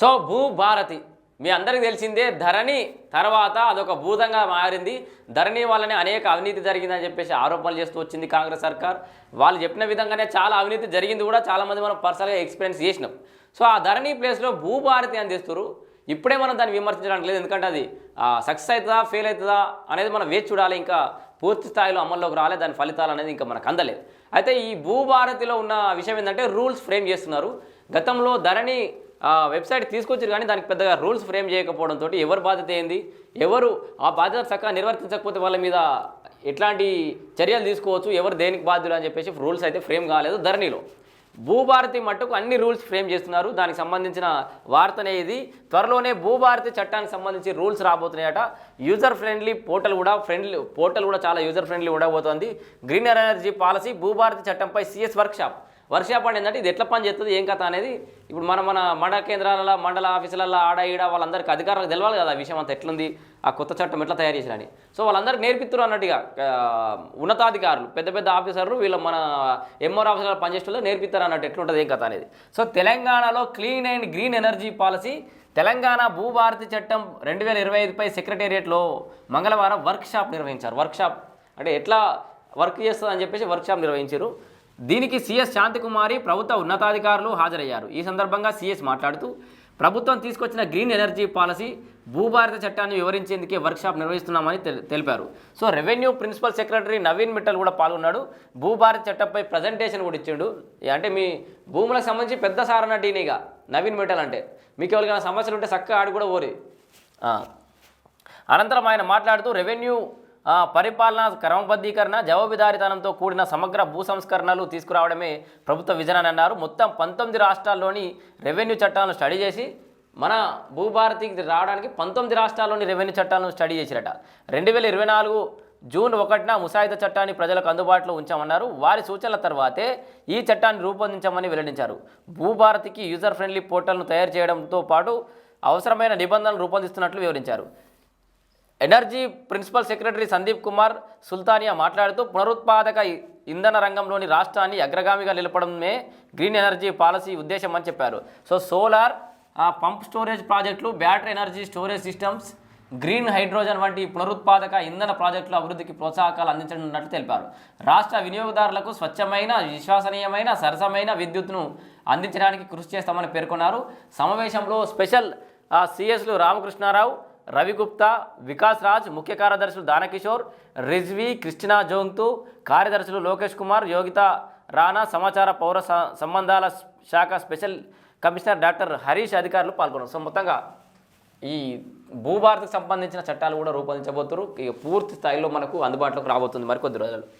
So Bhubharati. మీ అందరికీ తెలిసిందే ధరణి తర్వాత అదొక భూతంగా మారింది. ధరణి వల్లనే అనేక అవినీతి జరిగిందని చెప్పేసి ఆరోపణలు చేస్తూ వచ్చింది కాంగ్రెస్ సర్కార్. వాళ్ళు చెప్పిన విధంగానే చాలా అవినీతి జరిగింది కూడా చాలామంది మనం పర్సనల్గా ఎక్స్పీరియన్స్ చేసినాం. సో ఆ ధరణి ప్లేస్లో భూభారతి అని తెస్తారు ఇప్పుడే మనం దాన్ని విమర్శించడానికి లేదు. ఎందుకంటే అది సక్సెస్ అవుతుందా ఫెయిల్ అవుతుందా అనేది మనం వేచి చూడాలి. ఇంకా పూర్తి స్థాయిలో అమల్లోకి రాలే. దాని ఫలితాలు అనేది ఇంకా మనకు అందలేదు. అయితే ఈ భూభారతిలో ఉన్న విషయం ఏంటంటే రూల్స్ ఫ్రేమ్ చేస్తున్నారు. గతంలో ధరణి వెబ్సైట్ తీసుకొచ్చారు కానీ దానికి పెద్దగా రూల్స్ ఫ్రేమ్ చేయకపోవడంతో ఎవరు బాధ్యత ఏంది? ఎవరు ఆ బాధ్యత చక్కగా నిర్వర్తించకపోతే వాళ్ళ మీద ఎట్లాంటి చర్యలు తీసుకోవచ్చు? ఎవరు దేనికి బాధ్యులు అని చెప్పేసి రూల్స్ అయితే ఫ్రేమ్ కాలేదు ధరణిలో. భూభారతి మట్టుకు అన్ని రూల్స్ ఫ్రేమ్ చేస్తున్నారు. దానికి సంబంధించిన వార్తనే ఇది. త్వరలోనే భూభారతి చట్టానికి సంబంధించి రూల్స్ రాబోతున్నాయట. యూజర్ ఫ్రెండ్లీ పోర్టల్ కూడా ఫ్రెండ్లీ పోర్టల్ కూడా చాలా యూజర్ ఫ్రెండ్లీ ఉండబోతోంది. గ్రీన్ ఎనర్జీ పాలసీ భూభారతి చట్టంపై సిఎస్ వర్క్షాప్. వర్క్షాప్ ఏంటంటే ఇది ఎట్లా పని చేస్తుంది ఏం కథ అనేది ఇప్పుడు మన మన మండల కేంద్రాలలో మండల ఆఫీసులలో ఆడ ఈడ వాళ్ళందరికీ అధికారులకు తెలవాలి కదా ఆ విషయం అంతా ఎట్లుంది ఆ కొత్త చట్టం ఎట్లా తయారు చేసిరని. సో వాళ్ళందరికీ నేర్పిస్తారు అన్నట్టుగా ఉన్నతాధికారులు పెద్ద పెద్ద ఆఫీసర్లు వీళ్ళు మన ఎంఆర్ ఆఫీసర్లు పనిచేసే నేర్పిస్తారు అన్నట్టు ఎట్లుంటుంది ఏం కథ అనేది. సో తెలంగాణలో clean and green energy policy Telangana Bhubharati చట్టం రెండు వేల ఇరవై ఐదుపై సెక్రటేరియట్లో మంగళవారం వర్క్షాప్ నిర్వహించారు. వర్క్షాప్ అంటే ఎట్లా వర్క్ చేస్తుంది అని చెప్పేసి వర్క్షాప్ నిర్వహించారు. దీనికి సీఎస్ శాంతికుమారి ప్రభుత్వ ఉన్నతాధికారులు హాజరయ్యారు. ఈ సందర్భంగా సీఎస్ మాట్లాడుతూ ప్రభుత్వం తీసుకొచ్చిన గ్రీన్ ఎనర్జీ పాలసీ భూభారత చట్టాన్ని వివరించేందుకే వర్క్షాప్ నిర్వహిస్తున్నామని తెలిపారు. So revenue principal secretary Naveen Mittal కూడా పాల్గొన్నాడు. భూభారత చట్టంపై ప్రజెంటేషన్ కూడా ఇచ్చిండు. అంటే మీ భూములకు సంబంధించి పెద్ద సారణ డీనీగా నవీన్ మిట్టల్ అంటే. మీకు ఎవరికైనా సమస్యలు ఉంటే చక్కగా ఆడు కూడా ఓరి అనంతరం ఆయన మాట్లాడుతూ రెవెన్యూ పరిపాలన క్రమబద్ధీకరణ జవాబుదారితనంతో కూడిన సమగ్ర భూ సంస్కరణలు తీసుకురావడమే ప్రభుత్వ విజన్ అని అన్నారు. మొత్తం పంతొమ్మిది రాష్ట్రాల్లోని రెవెన్యూ చట్టాలను స్టడీ చేసి మన భూభారతికి రావడానికి పంతొమ్మిది రాష్ట్రాల్లోని రెవెన్యూ చట్టాలను స్టడీ చేసిరట. రెండు వేల ఇరవై నాలుగు జూన్ ఒకటిన ముసాయిదా చట్టాన్ని ప్రజలకు అందుబాటులో ఉంచామన్నారు. వారి సూచనల తర్వాతే ఈ చట్టాన్ని రూపొందించామని వెల్లడించారు. భూభారతికి యూజర్ ఫ్రెండ్లీ పోర్టల్ను తయారు చేయడంతో పాటు అవసరమైన నిబంధనలు రూపొందిస్తున్నట్లు వివరించారు. Energy principal secretary Sandeep Kumar Sultania మాట్లాడుతూ పునరుత్పాదక ఇంధన రంగంలోని రాష్ట్రాన్ని అగ్రగామిగా నిలపడమే గ్రీన్ ఎనర్జీ పాలసీ ఉద్దేశం అని చెప్పారు. సో సోలార్ ఆ, పంప్ స్టోరేజ్ ప్రాజెక్టులు battery energy storage systems green hydrogen వంటి పునరుత్పాదక ఇంధన ప్రాజెక్టుల అభివృద్ధికి ప్రోత్సాహకాలు అందించనున్నట్లు తెలిపారు. రాష్ట్ర వినియోగదారులకు స్వచ్ఛమైన విశ్వసనీయమైన సరసమైన విద్యుత్ను అందించడానికి కృషి చేస్తామని పేర్కొన్నారు. సమావేశంలో స్పెషల్ సిఎస్లు రామకృష్ణారావు రవిగుప్తా వికాస్ రాజ్ ముఖ్య కార్యదర్శులు దానకిషోర్ రిజ్వి కృష్ణా జోంగ్తు కార్యదర్శులు లోకేష్ కుమార్ యోగిత రాణా సమాచార పౌర స- సంబంధాల శాఖ స్పెషల్ కమిషనర్ డాక్టర్ హరీష్ అధికారులు పాల్గొన్నారు. సో మొత్తంగా ఈ భూభారతకు సంబంధించిన చట్టాలు కూడా రూపొందించబోతున్నారు ఇక పూర్తి స్థాయిలో మనకు అందుబాటులోకి రాబోతుంది. మరికొద్ది రోజులు.